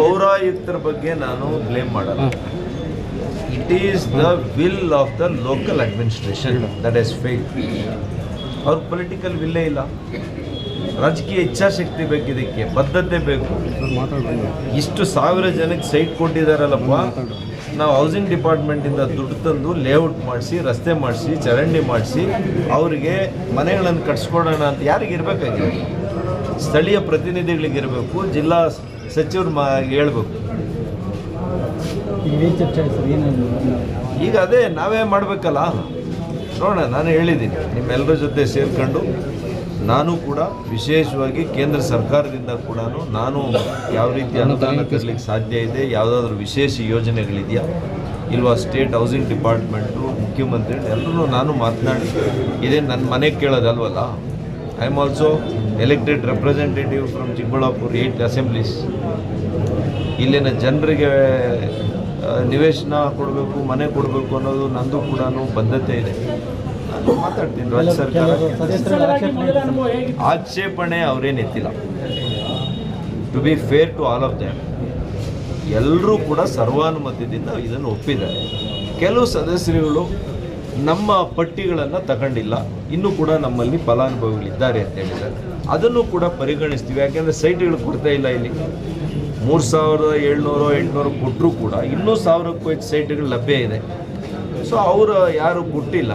ಪೌರಾಯುಕ್ತರ ಬಗ್ಗೆ ನಾನು ಬ್ಲೇಮ್ ಮಾಡಲ್ಲ. It is the will of the local administration that is fake ಅವ್ರ ಪೊಲಿಟಿಕಲ್ ವಿಲ್ಲೇ ಇಲ್ಲ. ರಾಜಕೀಯ ಇಚ್ಛಾಶಕ್ತಿ ಬೇಕು ಇದಕ್ಕೆ. ಬದ್ಧತೆ ಬೇಕು. ಇಷ್ಟು ಸಾವಿರ ಜನಕ್ಕೆ ಸೈಟ್ ಕೊಟ್ಟಿದ್ದಾರಲ್ಲಪ್ಪ ನಾವು ಹೌಸಿಂಗ್ ಡಿಪಾರ್ಟ್ಮೆಂಟಿಂದ ದುಡ್ಡು ತಂದು ಲೇಔಟ್ ಮಾಡಿಸಿ, ರಸ್ತೆ ಮಾಡಿಸಿ, ಚರಂಡಿ ಮಾಡಿಸಿ, ಅವರಿಗೆ ಮನೆಗಳನ್ನು ಕಟ್ಸ್ಕೊಡೋಣ ಅಂತ ಯಾರಿಗೆ ಸ್ಥಳೀಯ ಪ್ರತಿನಿಧಿಗಳಿಗಿರಬೇಕು ಜಿಲ್ಲಾ ಸಚಿವರು ಮಾ ಹೇಳ್ಬೇಕು. ಈಗ ಅದೇ ನಾವೇ ಮಾಡಬೇಕಲ್ಲ? ನೋಡೋಣ ನಾನು ಹೇಳಿದ್ದೀನಿ. ನಿಮ್ಮೆಲ್ಲರ ಜೊತೆ ಸೇರಿಕೊಂಡು ನಾನು ಕೂಡ ವಿಶೇಷವಾಗಿ ಕೇಂದ್ರ ಸರ್ಕಾರದಿಂದ ಕೂಡ ನಾನು ಯಾವ ರೀತಿ ಅನುದಾನ ತರಲಿಕ್ಕೆ ಸಾಧ್ಯ ಇದೆ ಯಾವುದಾದ್ರೂ ವಿಶೇಷ ಯೋಜನೆಗಳಿದೆಯಾ ಇಲ್ವಾ ಸ್ಟೇಟ್ ಹೌಸಿಂಗ್ ಡಿಪಾರ್ಟ್ಮೆಂಟು ಮುಖ್ಯಮಂತ್ರಿ ಎಲ್ಲರೂ ನಾನು ಮಾತನಾಡಿ ಇದೇ ನನ್ನ ಮನೆಗೆ ಕೇಳೋದಲ್ವಲ್ಲ? I am also elected representative from Chikkaballapur eight assemblies ಇಲ್ಲಿನ ಜನರಿಗೆ ನಿವೇಶನ ಕೊಡಬೇಕು ಮನೆ ಕೊಡಬೇಕು ಅನ್ನೋದು ನಂದು ಕೂಡ ಬದ್ಧತೆ ಇದೆ. ನಾನು ಮಾತಾಡ್ತೀನಿ ರಾಜ್ಯ ಸರ್ಕಾರ. ಆಕ್ಷೇಪಣೆ ಇದೆ ಸರ್. ಆಕ್ಷೇಪಣೆ ಅವರೇನು ಎತ್ತಿಲ್ಲ. To be fair to all of them ಎಲ್ಲರೂ ಕೂಡ ಸರ್ವಾನುಮತದಿಂದ ಇದನ್ನು ಒಪ್ಪಿದ್ದಾರೆ. ಕೆಲವು ಸದಸ್ಯರುಗಳು ನಮ್ಮ ಪಟ್ಟಿಗಳನ್ನು ತಗೊಂಡಿಲ್ಲ. ಇನ್ನೂ ಕೂಡ ನಮ್ಮಲ್ಲಿ ಫಲಾನುಭವಿಗಳಿದ್ದಾರೆ ಅಂತ ಹೇಳಿದ್ದಾರೆ. ಅದನ್ನು ಕೂಡ ಪರಿಗಣಿಸ್ತೀವಿ. ಯಾಕೆಂದರೆ ಸೈಟ್ಗಳು ಕೊಡ್ತಾ ಇಲ್ಲ ಇಲ್ಲಿ. ಮೂರು ಸಾವಿರದ ಏಳ್ನೂರು ಎಂಟುನೂರು ಕೊಟ್ಟರೂ ಕೂಡ ಇನ್ನೂ ಸಾವಿರಕ್ಕೂ ಹೆಚ್ಚು ಸೈಟ್ಗಳು ಲಭ್ಯ ಇದೆ. ಸೊ ಅವರು ಯಾರು ಕೊಟ್ಟಿಲ್ಲ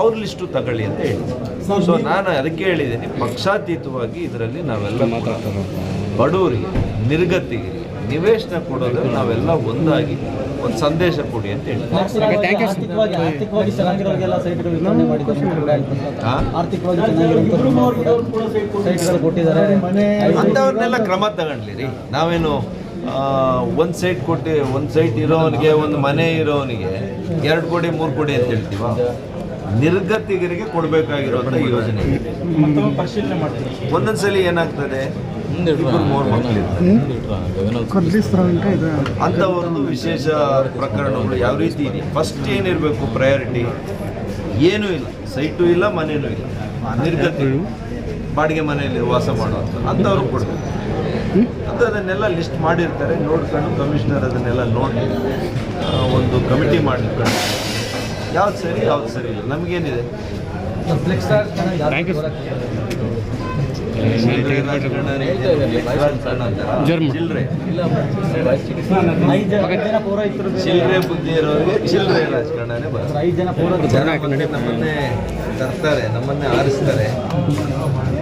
ಅವ್ರ ಲಿಸ್ಟು ತಗೊಳ್ಳಿ ಅಂತ ಹೇಳಿ. ಸೊ ನಾನು ಅದಕ್ಕೆ ಹೇಳಿದ್ದೀನಿ ಪಕ್ಷಾತೀತವಾಗಿ ಇದರಲ್ಲಿ ನಾವೆಲ್ಲ ಬಡವರಿಗೆ ನಿರ್ಗತಿಗೆ ನಿವೇಶನ ಕೊಡೋದ್ರಲ್ಲಿ ನಾವೆಲ್ಲ ಒಂದಾಗಿ. ಒಂದು ಸಂದೇಶ ಕೊಡಿ ಅಂತ ಹೇಳಿ. ಅಂಥವ್ರನ್ನೆಲ್ಲ ಕ್ರಮ ತಗೊಂಡ್ಲಿ ರೀ ನಾವೇನು ಒಂದು ಸೈಟ್ ಕೊಟ್ಟಿ ಒಂದು ಸೈಟ್ ಇರೋವನಿಗೆ ಒಂದು ಮನೆ ಇರೋವನಿಗೆ ಎರಡು ಕೋಟಿ ಮೂರು ಕೋಟಿ ಅಂತ ಹೇಳ್ತೀವ? ನಿರ್ಗತಿಗರಿಗೆ ಕೊಡಬೇಕಾಗಿರುವಂಥ ಯೋಜನೆ ಇದೆ. ಪರಿಶೀಲನೆ ಮಾಡ್ತೀವಿ ಒಂದೊಂದ್ಸಲಿ ಏನಾಗ್ತದೆ? ಮಕ್ಕಳು ಅಂಥವ್ರದ್ದು ವಿಶೇಷ ಪ್ರಕರಣಗಳು ಯಾವ ರೀತಿ ಇದೆ? ಫಸ್ಟ್ ಏನಿರಬೇಕು ಪ್ರಯಾರಿಟಿ ಏನೂ ಇಲ್ಲ. ಸೈಟು ಇಲ್ಲ ಮನೇನೂ ಇಲ್ಲ. ನಿರ್ಗತಿ ಬಾಡಿಗೆ ಮನೆಯಲ್ಲಿ ವಾಸ ಮಾಡುವಂಥ ಅಂಥವ್ರು ಕೊಡ್ತಾರೆ ಅಂತ ಅದನ್ನೆಲ್ಲ ಲಿಸ್ಟ್ ಮಾಡಿರ್ತಾರೆ. ನೋಡ್ಕೊಂಡು ಕಮಿಷನರ್ ಅದನ್ನೆಲ್ಲ ನೋಡಿ ಒಂದು ಕಮಿಟಿ ಮಾಡಿಕೊಂಡು. ಯಾವ್ದು ಸರಿ ಯಾವ್ದು ಸರಿ ಇಲ್ಲ. ನಮಗೇನಿದೆ? ಚಿಲ್ಲರೆ ಬುದ್ಧಿ ಇರೋರಿಗೆ ಚಿಲ್ಲರೆ ರಾಜಕಾರಣನೇ ಬರುತ್ತೆ ನಮ್ಮನ್ನೇ ತರ್ತಾರೆ ನಮ್ಮನ್ನೇ ಆರಿಸ್ತಾರೆ.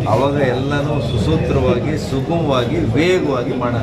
ಅವಾಗ ಎಲ್ಲನೂ ಸುಸೂತ್ರವಾಗಿ ಸುಗಮವಾಗಿ ವೇಗವಾಗಿ ಮಾಡೋಣ